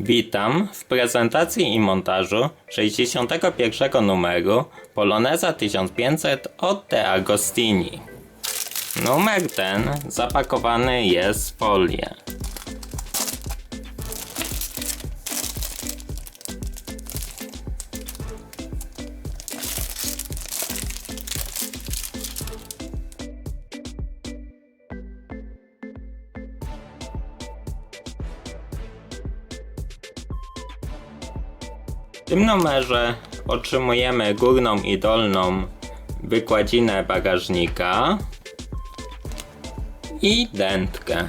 Witam w prezentacji i montażu 61 numeru Poloneza 1500 od De Agostini. Numer ten zapakowany jest w folię. Tym numerze otrzymujemy górną i dolną wykładzinę bagażnika i dętkę.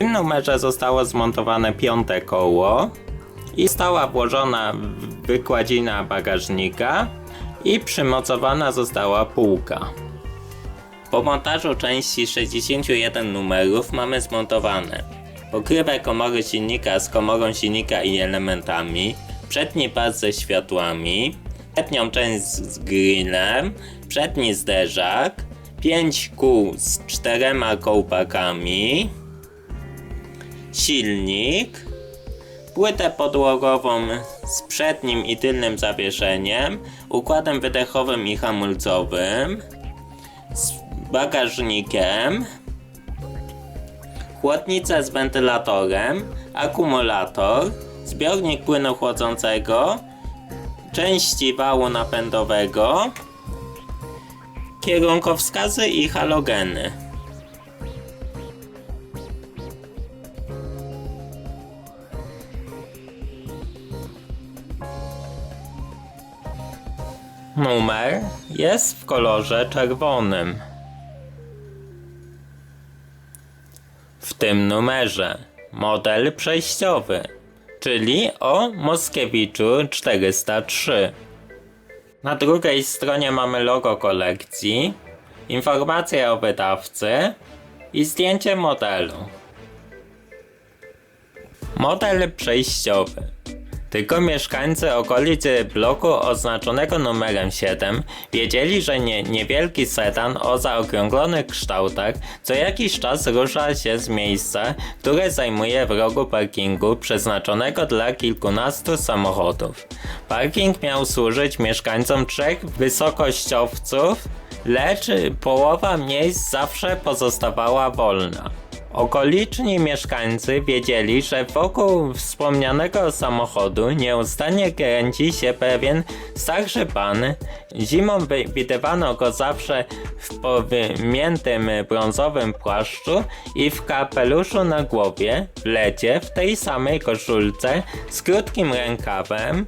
Tym numerze zostało zmontowane piąte koło i została włożona wykładzina bagażnika i przymocowana została półka. Po montażu części 61 numerów mamy zmontowane pokrywę komory silnika z komorą silnika i elementami, przedni pas ze światłami, przednią część z grillem, przedni zderzak, 5 kół z czterema kołpakami, silnik, płytę podłogową z przednim i tylnym zawieszeniem, układem wydechowym i hamulcowym, z bagażnikiem, chłodnicę z wentylatorem, akumulator, zbiornik płynu chłodzącego, części wału napędowego, kierunkowskazy i halogeny. Numer jest w kolorze czerwonym. W tym numerze model przejściowy, czyli o Moskiewiczu 403. Na drugiej stronie mamy logo kolekcji, informacje o wydawcy i zdjęcie modelu. Model przejściowy. Tylko mieszkańcy okolicy bloku oznaczonego numerem 7 wiedzieli, że nie, niewielki sedan o zaokrąglonych kształtach co jakiś czas rusza się z miejsca, które zajmuje w rogu parkingu przeznaczonego dla kilkunastu samochodów. Parking miał służyć mieszkańcom trzech wysokościowców, lecz połowa miejsc zawsze pozostawała wolna. Okoliczni mieszkańcy wiedzieli, że wokół wspomnianego samochodu nieustannie kręci się pewien starszy pan. Zimą widywano go zawsze w powymiętym brązowym płaszczu i w kapeluszu na głowie, w lecie, w tej samej koszulce z krótkim rękawem,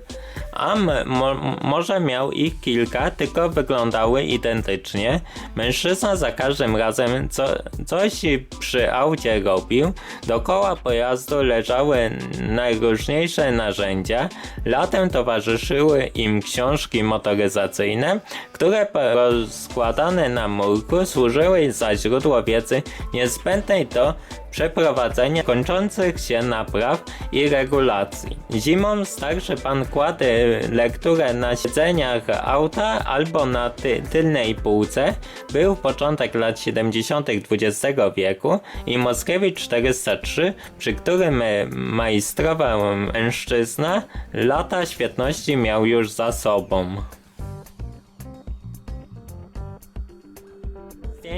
a mo- może miał ich kilka, tylko wyglądały identycznie. Mężczyzna za każdym razem co, coś przy aucie robił. Dookoła pojazdu leżały najróżniejsze narzędzia. Latem towarzyszyły im książki motoryzacyjne, które rozkładane na murku służyły za źródło wiedzy niezbędnej do przeprowadzenia kończących się napraw i regulacji. Zimą starszy pan kładł lekturę na siedzeniach auta albo na ty tylnej półce. Był początek lat 70. XX wieku i Moskiewicz 403, przy którym majstrował mężczyzna, lata świetności miał już za sobą.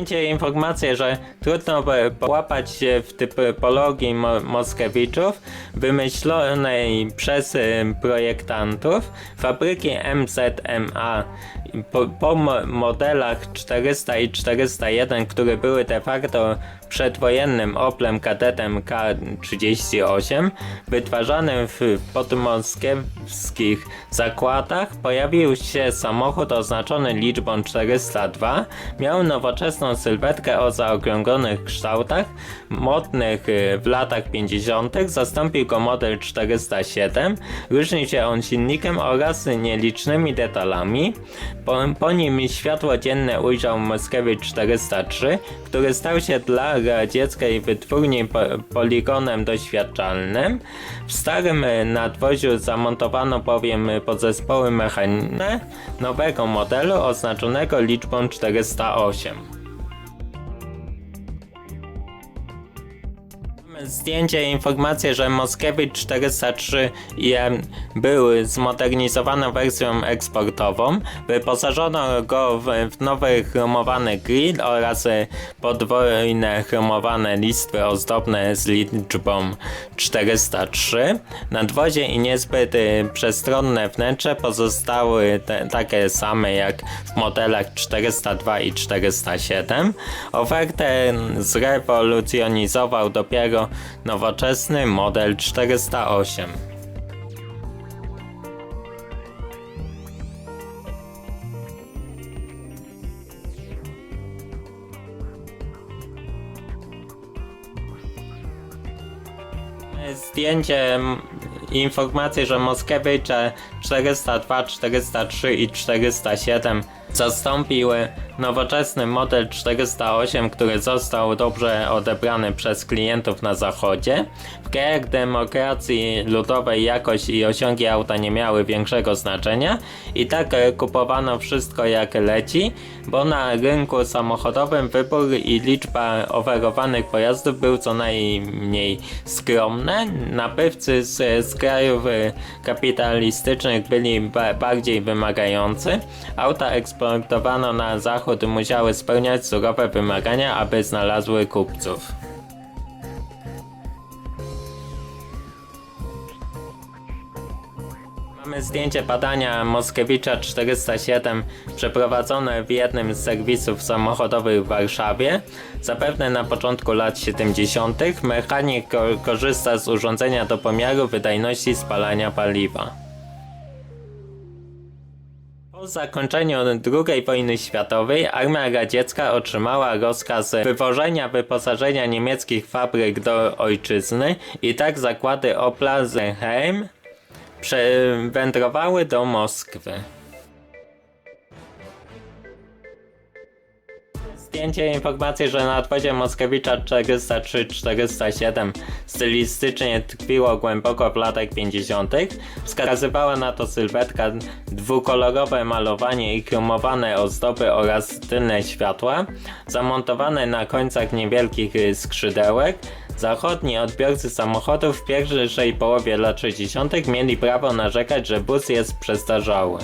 Zdjęcie informację, że trudno połapać się w typologii Mo Moskiewiczów wymyślonej przez e, projektantów fabryki MZMA po, po mo- modelach 400 i 401, które były de facto przedwojennym Oplem kadetem K38 wytwarzanym w podmoskiewskich zakładach pojawił się samochód oznaczony liczbą 402 miał nowoczesną sylwetkę o zaokrąglonych kształtach modnych y, w latach 50. zastąpił go model 407 różni się on silnikiem oraz nielicznymi detalami po, po nim światło dzienne ujrzał Moskiewicz 403 który stał się dla radzieckiej wytwórni po, poligonem doświadczalnym. W starym nadwoziu zamontowano bowiem podzespoły mechaniczne nowego modelu oznaczonego liczbą 408. Zdjęcie i informację, że Moskiewicz 403 IM był zmodernizowaną wersją eksportową. Wyposażono go w, nowy chromowany grill oraz e, podwójne chromowane listwy ozdobne z liczbą 403. Nadwozie i niezbyt e, przestronne wnętrze pozostały te, takie same jak w modelach 402 i 407. Ofertę zrewolucjonizował dopiero nowoczesny model 408. Zdjęcie m, informacji, że Moskiewicze 402, 403 i 407 zastąpiły nowoczesny model 408, który został dobrze odebrany przez klientów na zachodzie. W krajach demokracji ludowej jakość i osiągi auta nie miały większego znaczenia i tak e, kupowano wszystko jak leci, bo na rynku samochodowym wybór i liczba oferowanych pojazdów był co najmniej skromne. Nabywcy z, z krajów e, kapitalistycznych byli ba bardziej wymagający. Auta eksportowano na zachód musiały spełniać surowe wymagania, aby znalazły kupców. Mamy zdjęcie badania Moskiewicza 407 przeprowadzone w jednym z serwisów samochodowych w Warszawie. Zapewne na początku lat 70. mechanik ko korzysta z urządzenia do pomiaru wydajności spalania paliwa. Po zakończeniu II wojny światowej armia radziecka otrzymała rozkaz wywożenia wyposażenia niemieckich fabryk do ojczyzny i tak zakłady Opla z przewędrowały do Moskwy. Zdjęcie informacji, że na odwodzie Moskiewicza 403-407 stylistycznie tkwiło głęboko w latach 50. Wskazywała na to sylwetka, dwukolorowe malowanie i chromowane ozdoby oraz tylne światła, zamontowane na końcach niewielkich skrzydełek. Zachodni odbiorcy samochodów w pierwszej połowie lat 60. mieli prawo narzekać, że bus jest przestarzały.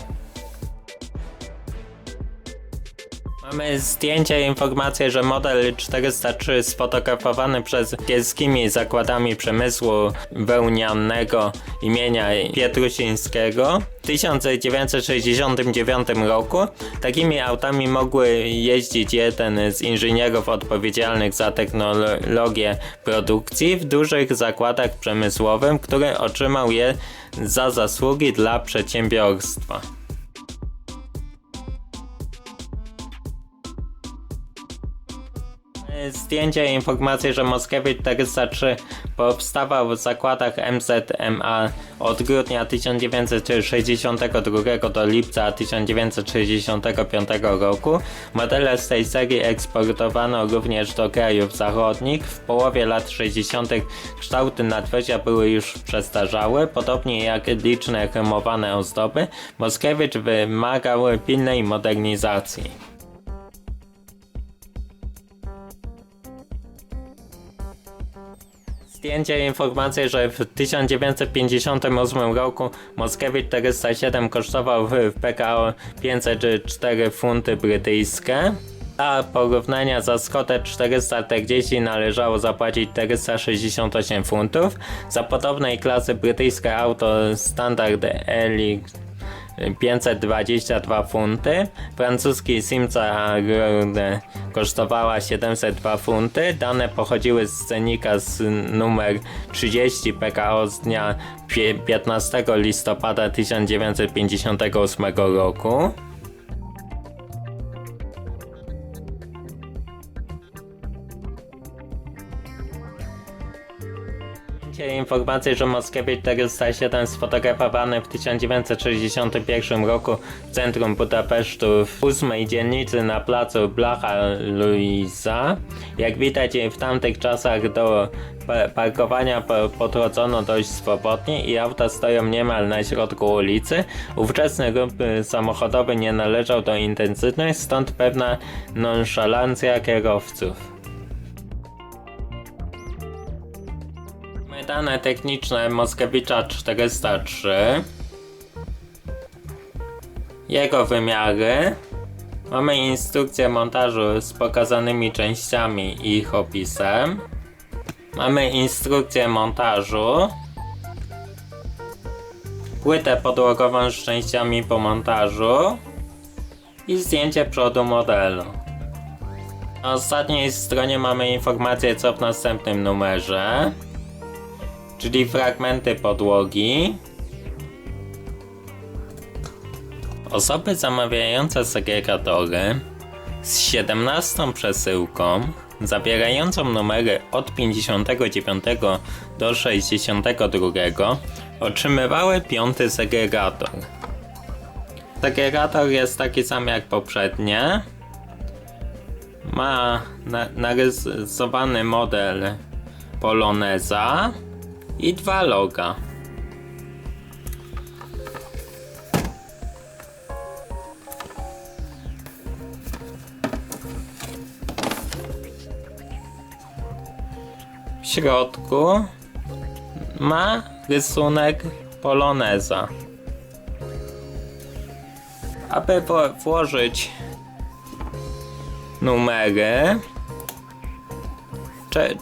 Mamy zdjęcie, informację, że model 403 sfotografowany przez kielskimi zakładami przemysłu wełnianego imienia Pietrusińskiego w 1969 roku. Takimi autami mogły jeździć jeden z inżynierów odpowiedzialnych za technologię produkcji w dużych zakładach przemysłowych, który otrzymał je za zasługi dla przedsiębiorstwa. Zdjęcie i informacje, że Moskiewicz 403 powstawał w zakładach MZMA od grudnia 1962 do lipca 1965 roku. Modele z tej serii eksportowano również do krajów zachodnich. W połowie lat 60. kształty nadwozia były już przestarzałe, podobnie jak liczne chromowane ozdoby. Moskiewicz wymagał pilnej modernizacji. Zdjęcie informacje, że w 1958 roku Moskiewicz 407 kosztował w PKO 504 funty brytyjskie. Dla porównania za Scottę 440 należało zapłacić 468 funtów. Za podobnej klasy brytyjskie auto Standard Elix 522 funty. Francuski Simca Grande kosztowała 702 funty. Dane pochodziły z cenika z numer 30 PKO z dnia pie- 15 listopada 1958 roku. Zdjęcie informacji, że Moskiewicz 407 sfotografowany w 1961 roku w centrum Budapesztu w 8 dzielnicy na placu Blacha Luisa. Jak widać w tamtych czasach do pa- parkowania po- podchodzono dość swobodnie i auta stoją niemal na środku ulicy. Ówczesny ruch y, samochodowy nie należał do intensywnych, stąd pewna nonszalancja kierowców. Dane techniczne Moskiewicza 403. Jego wymiary. Mamy instrukcję montażu z pokazanymi częściami i ich opisem. Mamy instrukcję montażu. Płytę podłogową z częściami po montażu. I zdjęcie przodu modelu. Na ostatniej stronie mamy informację co w następnym numerze czyli fragmenty podłogi. Osoby zamawiające segregatory z 17 przesyłką zawierającą numery od 59 do 62 otrzymywały piąty segregator. Segregator jest taki sam jak poprzednie. Ma na, narysowany model Poloneza i dwa loga. W środku ma rysunek poloneza. Aby włożyć numery,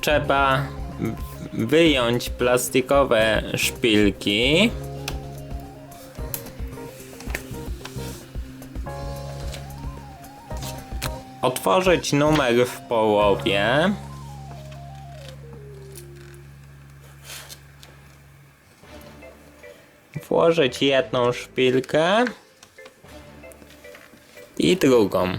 trzeba wyjąć plastikowe szpilki. Otworzyć numer w połowie. Włożyć jedną szpilkę i drugą.